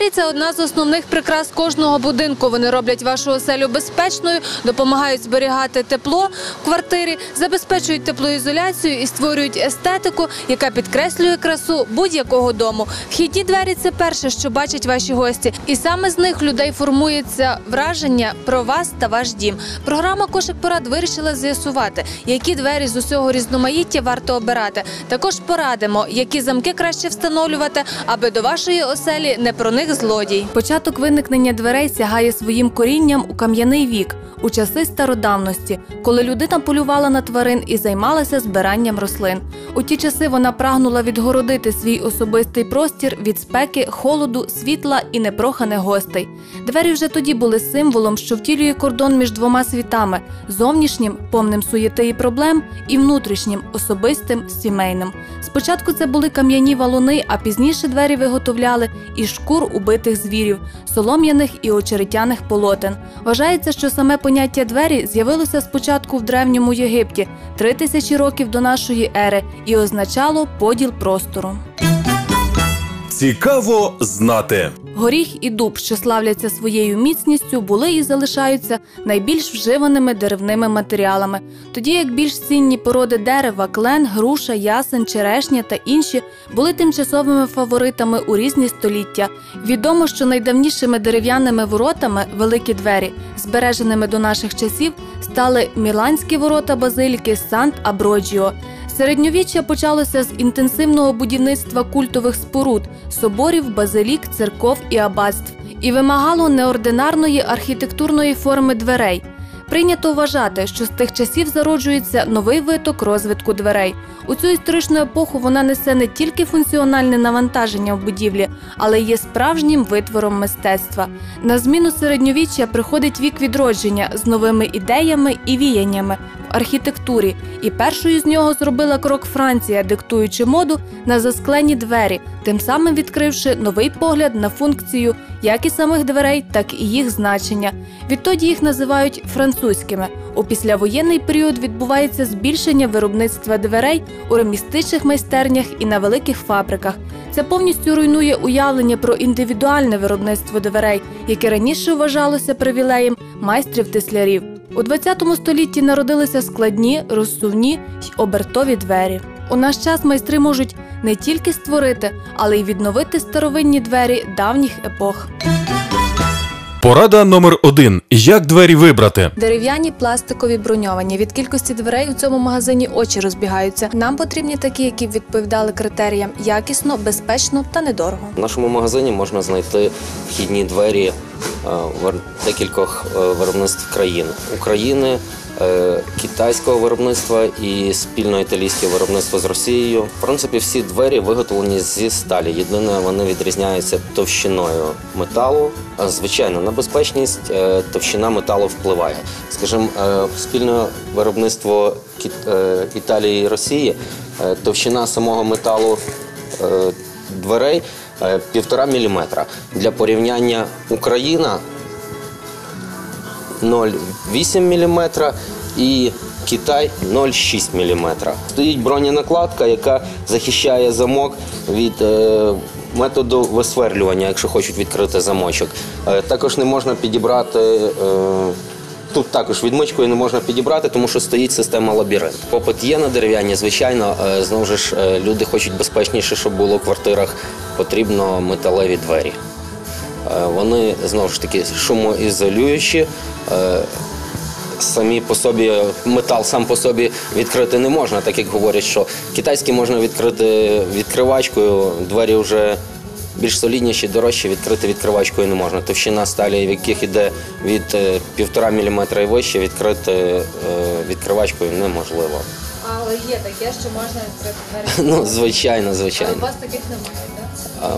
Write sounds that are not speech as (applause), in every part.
Двері це одна з основних прикрас кожного будинку. Вони роблять вашу оселю безпечною, допомагають зберігати тепло в квартирі, забезпечують теплоізоляцію і створюють естетику, яка підкреслює красу будь-якого дому. Вхідні двері це перше, що бачать ваші гості, і саме з них людей формується враження про вас та ваш дім. Програма Кошик порад вирішила з'ясувати, які двері з усього різноманіття варто обирати. Також порадимо, які замки краще встановлювати, аби до вашої оселі не проник злодій. Початок виникнення дверей сягає своїм корінням у кам'яний вік, у часи стародавності, коли людина полювала на тварин і займалася збиранням рослин. У ті часи вона прагнула відгородити свій особистий простір від спеки, холоду, світла і непроханих гостей. Двері вже тоді були символом, що втілює кордон між двома світами: зовнішнім, повним суєти і проблем, і внутрішнім, особистим, сімейним. Спочатку це були кам'яні валуни, а пізніше двері виготовляли із шкур убитих звірів, солом'яних і очеретяних полотен. Вважається, що саме поняття двері з'явилося спочатку в древньому Єгипті три тисячі років до нашої ери і означало поділ простору. Цікаво знати. Горіх і дуб, що славляться своєю міцністю, були і залишаються найбільш вживаними деревними матеріалами, тоді як більш цінні породи дерева, клен, груша, ясен, черешня та інші були тимчасовими фаворитами у різні століття. Відомо, що найдавнішими дерев'яними воротами великі двері, збереженими до наших часів, стали міланські ворота базиліки Сант Аброджіо. Середньовіччя почалося з інтенсивного будівництва культових споруд, соборів, базилік, церков і аббатств і вимагало неординарної архітектурної форми дверей. Прийнято вважати, що з тих часів зароджується новий виток розвитку дверей. У цю історичну епоху вона несе не тільки функціональне навантаження в будівлі, але й є справжнім витвором мистецтва. На зміну середньовіччя приходить вік відродження з новими ідеями і віяннями в архітектурі, і першою з нього зробила крок Франція, диктуючи моду на засклені двері, тим самим відкривши новий погляд на функцію як і самих дверей, так і їх значення. Відтоді їх називають французькими. У післявоєнний період відбувається збільшення виробництва дверей у ремістичних майстернях і на великих фабриках. Це повністю руйнує уявлення про індивідуальне виробництво дверей, яке раніше вважалося привілеєм майстрів-теслярів. У 20 столітті народилися складні, розсувні й обертові двері. У наш час майстри можуть не тільки створити, але й відновити старовинні двері давніх епох. Порада номер один: як двері вибрати? Дерев'яні пластикові броньовані. Від кількості дверей у цьому магазині очі розбігаються. Нам потрібні такі, які б відповідали критеріям якісно, безпечно та недорого. В нашому магазині можна знайти вхідні двері е, декількох е, виробництв країн України, китайського виробництва і спільно італійське виробництво з Росією. В принципі, всі двері виготовлені зі сталі. Єдине, вони відрізняються товщиною металу. Звичайно, на безпечність е, товщина металу впливає. Скажімо, е, спільне виробництво е, Італії і Росії, е, товщина самого металу е, дверей е, півтора міліметра. Для порівняння Україна 0,8 мм і Китай 0,6 мм. Стоїть броненакладка, яка захищає замок від е, методу висверлювання, якщо хочуть відкрити замочок. Е, також не можна підібрати. Е, Тут також відмичкою не можна підібрати, тому що стоїть система лабіринт. Попит є на дерев'яні, звичайно. Знову ж люди хочуть безпечніше, щоб було в квартирах. Потрібно металеві двері. Е, Вони знову ж таки шумоізолюючі. е, Самі по собі метал сам по собі відкрити не можна, так як говорять, що китайські можна відкрити відкривачкою, двері вже більш солідніші, дорожчі, відкрити відкривачкою не можна. Товщина сталі, в яких іде від е, півтора міліметра і вище, відкрити відкривачкою неможливо. Але є таке, що можна відкрити двері. (laughs) Ну, звичайно, звичайно. У вас таких немає, так?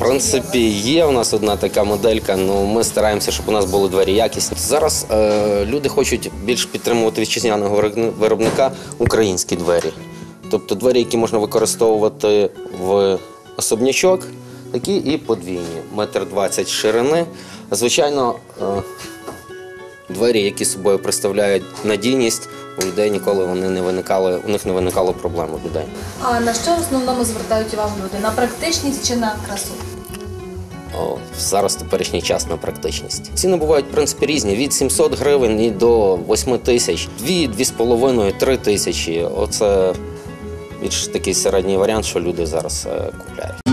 Принципі, є у нас одна така моделька, але ми стараємося, щоб у нас були двері якісні. Зараз е, люди хочуть більш підтримувати вітчизняного виробника українські двері. Тобто двері, які можна використовувати в особнячок, такі і подвійні. Метр двадцять ширини. Звичайно, е, двері, які собою представляють надійність, у людей ніколи вони не виникали, у них не виникало проблем у людей. А на що в основному звертають увагу люди? На практичність чи на красу? о, зараз теперішній час на практичність. Ціни бувають в принципі різні: від 700 гривень і до 8 тисяч, 2, 2,5, 3 тисячі. Оце більш такий середній варіант, що люди зараз е, купляють.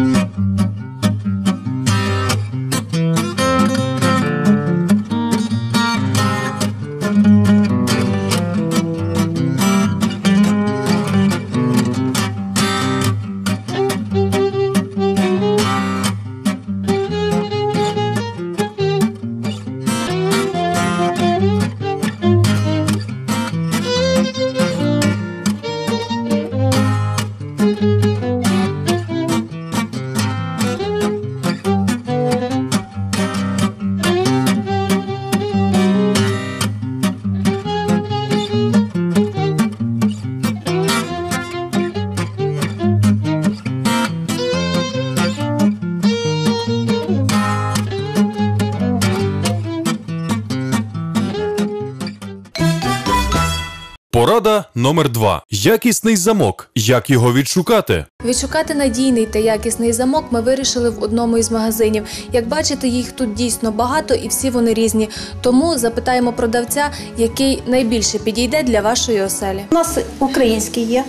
Номер 2 Якісний замок. Як його відшукати? Відшукати надійний та якісний замок ми вирішили в одному із магазинів. Як бачите, їх тут дійсно багато і всі вони різні. Тому запитаємо продавця, який найбільше підійде для вашої оселі. У нас український є.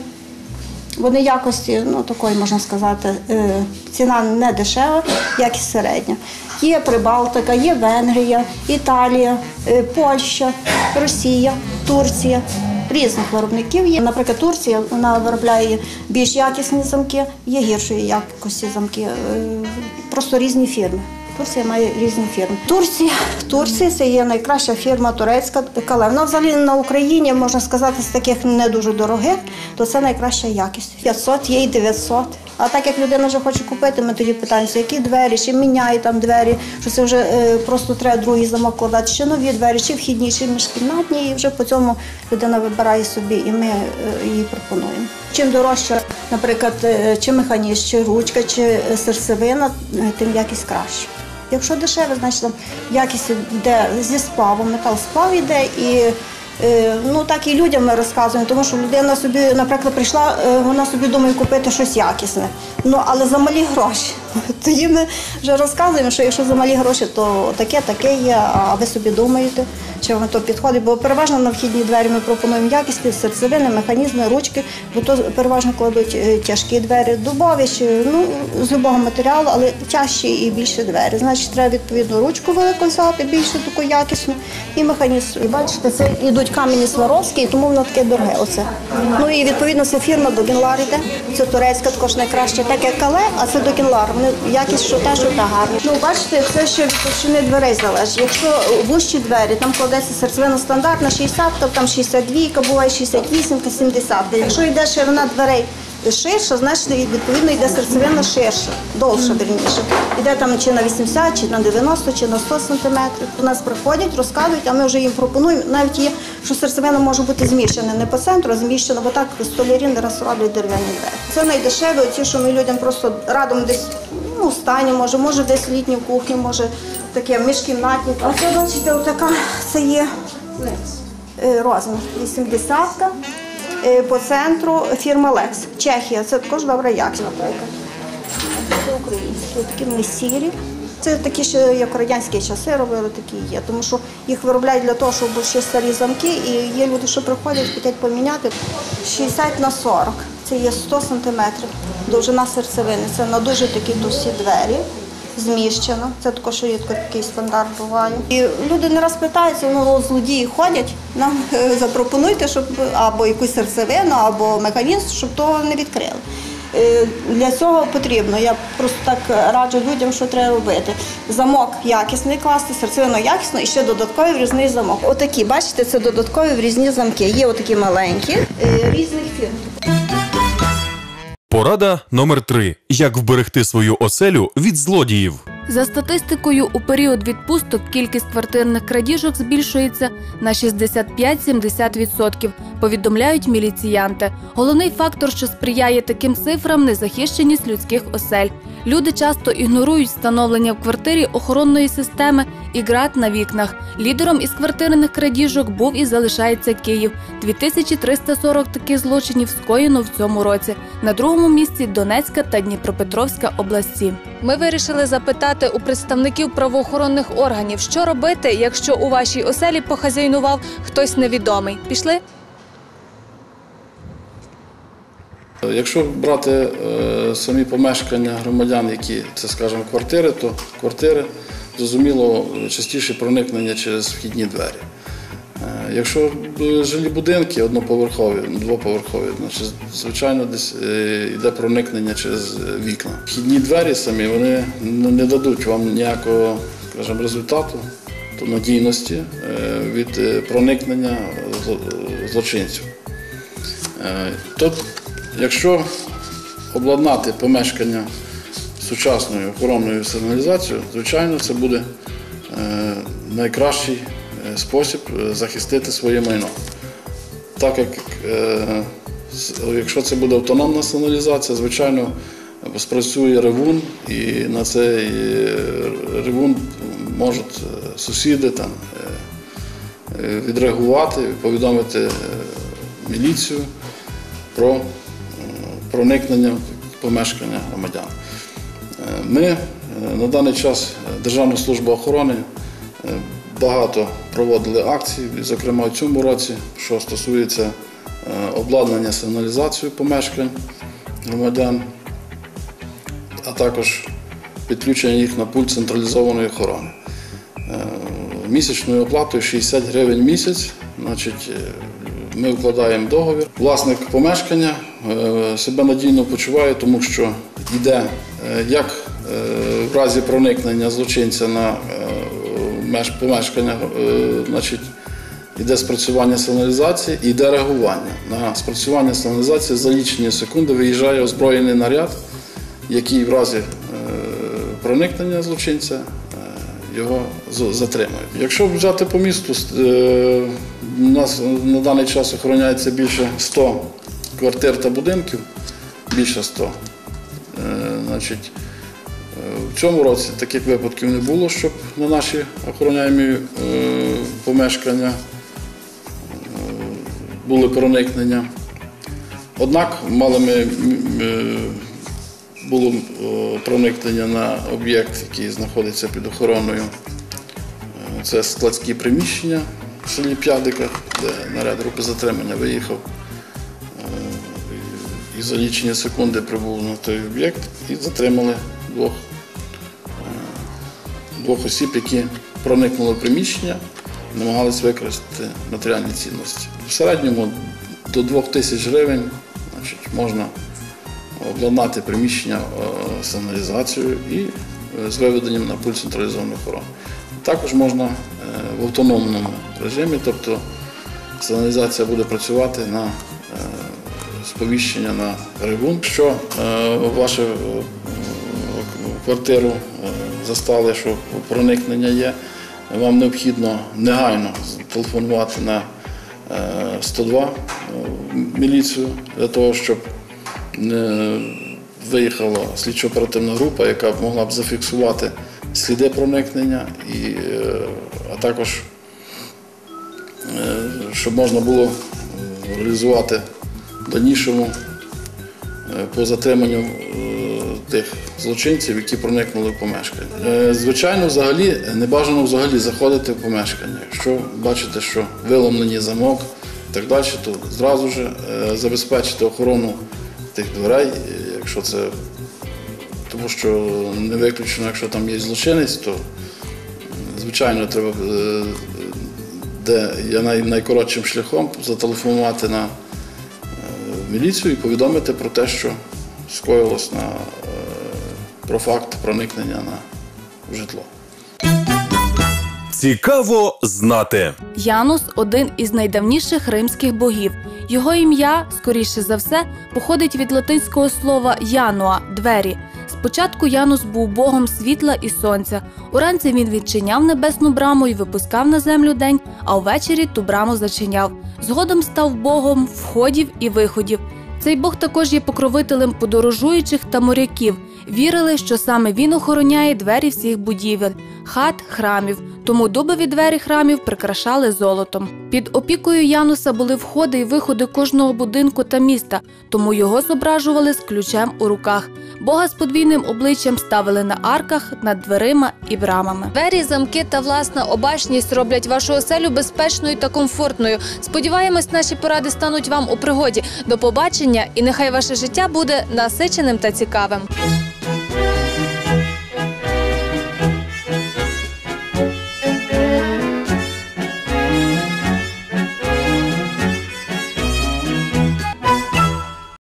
Вони якості, ну такої можна сказати, е, ціна не дешева, якість середня. Є Прибалтика, є Венгрія, Італія, е, Польща, Росія, Турція. Різних виробників є. Наприклад, Турція вона виробляє більш якісні замки, є гіршої якості замки. Е, Просто різні фірми. Турція має різні фірми. Турція, Турція це є найкраща фірма турецька кале. Вона взагалі на Україні, можна сказати, з таких не дуже дорогих, то це найкраща якість. 500, є і 900. А так як людина вже хоче купити, ми тоді питаємося, які двері, чи міняє там двері, що це вже е, просто треба другий замок кладати, чи нові двері, чи вхідні, чи міжкімнатні, і вже по цьому людина вибирає собі, і ми е, їй пропонуємо. Чим дорожче, наприклад, е, чи механізм, чи ручка, чи е, серцевина, е, тим якість краще. Якщо дешеве, значить там якість йде зі спавом, метал сплав йде і. е, Ну так і людям ми розказуємо, тому що людина собі, наприклад, прийшла, е, вона собі думає купити щось якісне. Ну але за малі гроші. (laughs) Тоді ми вже розказуємо, що якщо за малі гроші, то таке, таке є. А ви собі думаєте, чи вам то підходить? Бо переважно на вхідні двері ми пропонуємо якісні серцевини, механізми, ручки, бо то переважно кладуть е, тяжкі двері, дубові чи ну з любого матеріалу, але тяжчі і більші двері. Значить, треба відповідно ручку велику взяти, більше таку якісну, і механізм. І бачите, це йдуть камені Сваровські, тому воно таке дороге. Оце. Ну і відповідно це фірма Догінлар іде. Це турецька, також найкраща, так як кале, а це Догінлар. Вони якість що те, що та гарна. Ну бачите, це ще від товщини дверей залежить. Якщо вущі двері, там кладеться серцевина стандартна 60, там 62, буває 68, 70. Якщо йде ширина дверей ширша, значить відповідно йде серцевина ширша, довша верніше. Йде там чи на 80, чи на 90, чи на 100 сантиметрів. До нас приходять, розказують, а ми вже їм пропонуємо. Навіть є, що серцевина може бути зміщена не по центру, а зміщена, бо так столярі не раз роблять дерев'яні двері. Це найдешеве, ті, що ми людям просто радимо десь ну, стані, може, може десь в літній кухні, може таке міжкімнатні. А це бачите, отака це є е, розмір 80 Е, по центру фірма Лекс. Чехія, це також добра якість, наприклад. Це українські, такі вони сірі. Це такі ще як радянські часи робили, такі є. Тому що їх виробляють для того, щоб ще старі замки, і є люди, що приходять, хочуть поміняти. 60 на 40. Це є 100 сантиметрів. Довжина серцевини. Це на дуже такі товсті двері. Зміщено. Це також рідко такий стандарт буває. І люди не раз питаються, ну злодії ходять, нам е, запропонуйте, щоб або якусь серцевину, або механізм, щоб того не відкрили. Е, Для цього потрібно. Я просто так раджу людям, що треба робити. Замок якісний класти, серцевину якісно і ще додатковий врізний замок. Отакі, бачите, це додаткові врізні замки. Є отакі маленькі, е, різних фірм. Порада номер 3 Як вберегти свою оселю від злодіїв. За статистикою, у період відпусток кількість квартирних крадіжок збільшується на 65-70%, повідомляють міліціянти. Головний фактор, що сприяє таким цифрам, незахищеність людських осель. Люди часто ігнорують встановлення в квартирі охоронної системи і ґрат на вікнах. Лідером із квартирних крадіжок був і залишається Київ. 2340 таких злочинів скоєно в цьому році. На другому місці Донецька та Дніпропетровська області. Ми вирішили запитати у представників правоохоронних органів, що робити, якщо у вашій оселі похазяйнував хтось невідомий. Пішли? Якщо брати е, самі помешкання громадян, які це, скажімо, квартири, то квартири зрозуміло частіше проникнення через вхідні двері. Е, Якщо е, жилі будинки одноповерхові, двоповерхові, значить, звичайно, десь йде проникнення через вікна. Вхідні двері самі вони не дадуть вам ніякого скажімо, результату, то надійності від проникнення зло- злочинців. То, якщо обладнати помешкання сучасною охоронною сигналізацією, звичайно, це буде е, найкращий е, спосіб е, захистити своє майно. Так як якщо це буде автономна сигналізація, звичайно, спрацює ревун, і на цей ревун можуть сусіди там, відреагувати, повідомити міліцію про проникнення в помешкання громадян. Е, Ми е, на даний час е, Державна служба охорони багато проводили акцій, зокрема в цьому році, що стосується обладнання сигналізацією помешкань громадян, а також підключення їх на пульт централізованої охорони. Місячною оплатою 60 гривень місяць. Значить, ми вкладаємо договір. Власник помешкання е, себе надійно почуває, тому що йде е, як е, в разі проникнення злочинця на меж помешкання, значить, йде спрацювання сигналізації і йде реагування. На спрацювання сигналізації за лічені секунди виїжджає озброєний наряд, який в разі проникнення злочинця його з- затримують. Якщо взяти по місту, у нас на даний час охороняється більше 100 квартир та будинків, більше 100. Е, Значить, е, в цьому році таких випадків не було, щоб на наші охороняємі е, помешкання е, були проникнення. Однак мали ми е, було е, проникнення на об'єкт, який знаходиться під охороною. Е, Це складські приміщення в селі П'ядика, де наряд групи затримання виїхав. Е, І за лічені секунди прибув на той об'єкт і затримали двох, е, двох осіб, які проникнули в приміщення, намагались використати матеріальні цінності. В середньому до 2 тисяч гривень значить, можна обладнати приміщення е, сигналізацією і з виведенням на пульт централізованої охорони. Також можна в автономному режимі, тобто сигналізація буде працювати на е, сповіщення на ревун. Якщо е, вашу е, квартиру застали, що проникнення є, вам необхідно негайно телефонувати на е, 102 е, міліцію для того, щоб виїхала слідчо-оперативна група, яка могла б зафіксувати сліди проникнення, і, е, а також е, щоб можна було е, реалізувати в дальнішому по затриманню тих злочинців, які проникнули в помешкання. Звичайно, взагалі не бажано взагалі заходити в помешкання. Якщо бачите, що виломлені замок і так далі, то зразу ж забезпечити охорону тих дверей, якщо це тому що не виключено, якщо там є злочинець, то звичайно треба е, де най, найкоротшим шляхом зателефонувати на е, міліцію і повідомити про те, що скоїлось на, е, про факт проникнення на житло. Цікаво знати. Янус один із найдавніших римських богів. Його ім'я, скоріше за все, походить від латинського слова януа двері. Спочатку Янус був богом світла і сонця. Уранці він відчиняв небесну браму і випускав на землю день, а ввечері ту браму зачиняв. Згодом став богом входів і виходів. Цей бог також є покровителем подорожуючих та моряків. Вірили, що саме він охороняє двері всіх будівель, хат, храмів. Тому дубові двері храмів прикрашали золотом. Під опікою Януса були входи і виходи кожного будинку та міста, тому його зображували з ключем у руках. Бога з подвійним обличчям ставили на арках, над дверима і брамами. Двері, замки та власна обачність роблять вашу оселю безпечною та комфортною. Сподіваємось, наші поради стануть вам у пригоді. До побачення, і нехай ваше життя буде насиченим та цікавим.